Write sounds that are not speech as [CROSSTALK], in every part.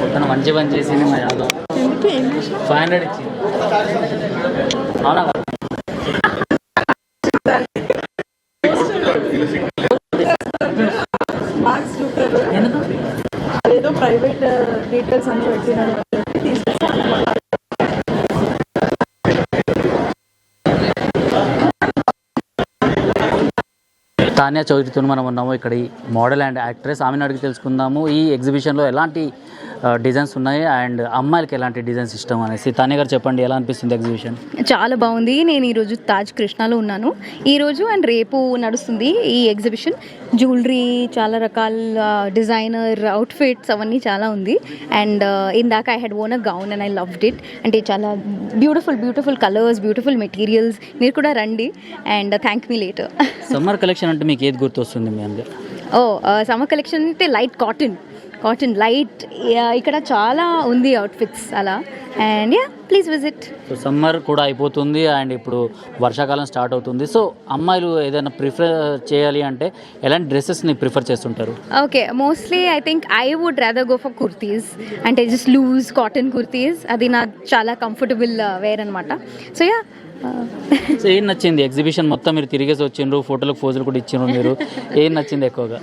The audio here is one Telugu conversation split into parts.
పొద్దున మంచి పని చేసింది మా యాదవ్. ఫైవ్ హండ్రెడ్ ఇచ్చింది. అవునా? ఎందుకు? ప్రైవేట్ డీటెయిల్స్ అని పెట్టినాడు తాన్యా చౌదరితో మనం ఉన్నాము. ఇక్కడ ఈ మోడల్ అండ్ యాక్ట్రెస్ ఆమెను అడిగి తెలుసుకుందాము. ఈ ఎగ్జిబిషన్లో ఎలాంటి డిజైన్స్ ఉన్నాయి. అండ్ అమ్మాయిలకి ఎలాంటి డిజైన్స్ ఇష్టం అనేసి తాన్య గారు చెప్పండి ఎలా అనిపిస్తుంది ఎగ్జిబిషన్? చాలా బాగుంది. నేను ఈరోజు తాజ్ కృష్ణాలో ఉన్నాను. ఈరోజు అండ్ రేపు నడుస్తుంది ఈ ఎగ్జిబిషన్. జ్యువెలరీ చాలా రకాల డిజైనర్ అవుట్ఫిట్స్ అవన్నీ చాలా ఉంది. అండ్ ఇందాక I had on a gown and I loved it అంటే చాలా beautiful beautiful colours beautiful materials మీరు కూడా రండి. And thank me later summer collection అంటే మీకు ఏది గుర్తొస్తుంది మీ అందరు ఓ సమ్మర్ కలెక్షన్ అంటే లైట్ కాటన్ కాటన్ లైట్ ఇక్కడ చాలా ఉంది అవుట్ఫిట్స్ అలా. And yeah please visit so summer కూడా అయిపోతుంది అండ్ ఇప్పుడు వర్షాకాలం స్టార్ట్ అవుతుంది. సో అమ్మాయిలు ఏదైనా ప్రిఫర్ చేయాలి అంటే ఎలాంటి డ్రెస్సెస్ని ప్రిఫర్ చేస్తుంటారు? Okay mostly I think I would rather go for kurtis అంటే జస్ట్ లూజ్ కాటన్ కుర్తీస్ అది నా చాలా కంఫర్టబుల్ వేర్ అనమాట సో యా సో ఏం నచ్చింది? ఎగ్జిబిషన్ మొత్తం మీరు తిరిగేసి వచ్చిండ్రు ఫోటోలకు ఫోజులు కూడా ఇచ్చిండ్రు మీరు. ఏం నచ్చింది ఎక్కువగా?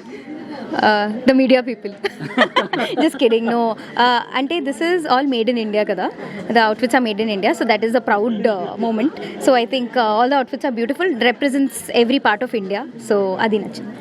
The media people just kidding no అంటే this is all made in India కదా the outfits are made in India so that is the proud moment so I think all the outfits are beautiful represents every part of India so అది నచ్చింది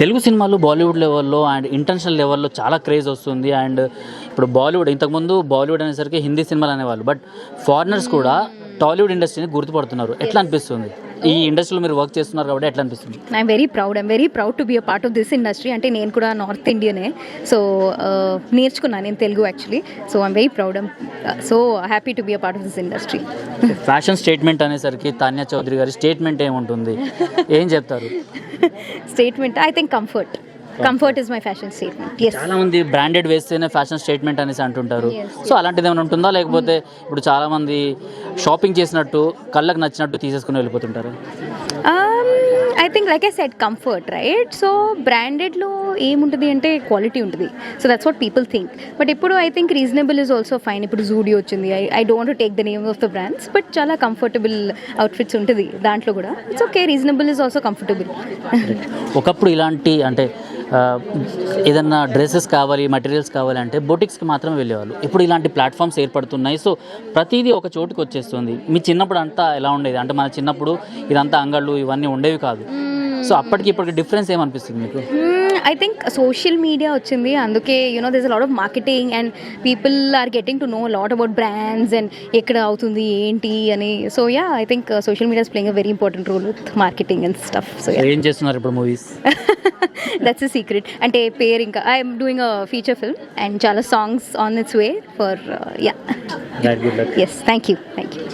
తెలుగు సినిమాలు బాలీవుడ్ లెవెల్లో అండ్ ఇంటర్నేషనల్ లెవెల్లో చాలా క్రేజ్ వస్తుంది. అండ్ ఇప్పుడు బాలీవుడ్ ఇంతకుముందు బాలీవుడ్ అనేసరికి హిందీ సినిమాలు అనేవాళ్ళు. బట్ ఫారినర్స్ కూడా టాలీవుడ్ ఇండస్ట్రీని గుర్తుపడుతున్నారు. ఎట్లా అనిపిస్తుంది? ఈ ఇండస్ట్రీలో మీరు వర్క్ చేస్తున్నారు కాబట్టి ఎట్లా అనిపిస్తుంది? I'm very proud I'm very proud to be a part of this industry అంటే నేను కూడా నార్త్ ఇండియనే సో నేర్చుకున్నాను నేను Telugu actually so I'm very proud so happy to be a part of this industry fashion statement అనేసరికి తాన్యా చౌదరి గారి స్టేట్మెంట్ ఏముంటుంది? ఏం చెప్తారు? Statement I think comfort comfort is my fashion statement చాలా మంది బ్రాండెడ్ వేస్తేనే ఫ్యాషన్ స్టేట్మెంట్ అనేసి అంటుంటారు. సో అలాంటిది ఏమైనా ఉంటుందా? లేకపోతే ఇప్పుడు చాలా మంది షాపింగ్ చేసినట్టు కళ్ళకు నచ్చినట్టు తీసేసుకుని వెళ్ళిపోతుంటారు? I think like I set comfort right so బ్రాండెడ్లో ఏముంటుంది అంటే క్వాలిటీ ఉంటుంది. So that's what people think but ఇప్పుడు I think reasonable is also fine ఇప్పుడు జూడియో వచ్చింది. I I don't take the name of the brands but చాలా కంఫర్టబుల్ అవుట్ఫిట్స్ ఉంటుంది దాంట్లో కూడా. It's okay reasonable is also comfortable ఒకప్పుడు ఇలాంటి అంటే ఏదన్నా డ్రెస్సెస్ కావాలి మటీరియల్స్ కావాలి అంటే బొటిక్స్కి మాత్రమే వెళ్ళేవాళ్ళు. ఇప్పుడు ఇలాంటి ప్లాట్ఫామ్స్ ఏర్పడుతున్నాయి. సో ప్రతిదీ ఒక చోటుకి వచ్చేస్తుంది. మీ చిన్నప్పుడు అంతా ఎలా ఉండేది? అంటే మన చిన్నప్పుడు ఇదంతా అంగళ్ళు ఇవన్నీ ఉండేవి కాదు. సో అప్పటికి ఇప్పటికి డిఫరెన్స్ ఏమనిపిస్తుంది మీకు? ఐ థింక్ సోషల్ మీడియా వచ్చింది. అందుకే you know this lot of marketing and people are getting to know lot about brands and ఎక్కడ అవుతుంది ఏంటి అని. So yeah I think social media playing a very important role with marketing and stuff so ఏం చేస్తున్నారు ఇప్పుడు మూవీస్ [LAUGHS] దట్స్ అ సీక్రెట్ అంటే పేరు ఇంకా I'm doing a feature film and చాలా songs on its way for yeah yes thank you thank you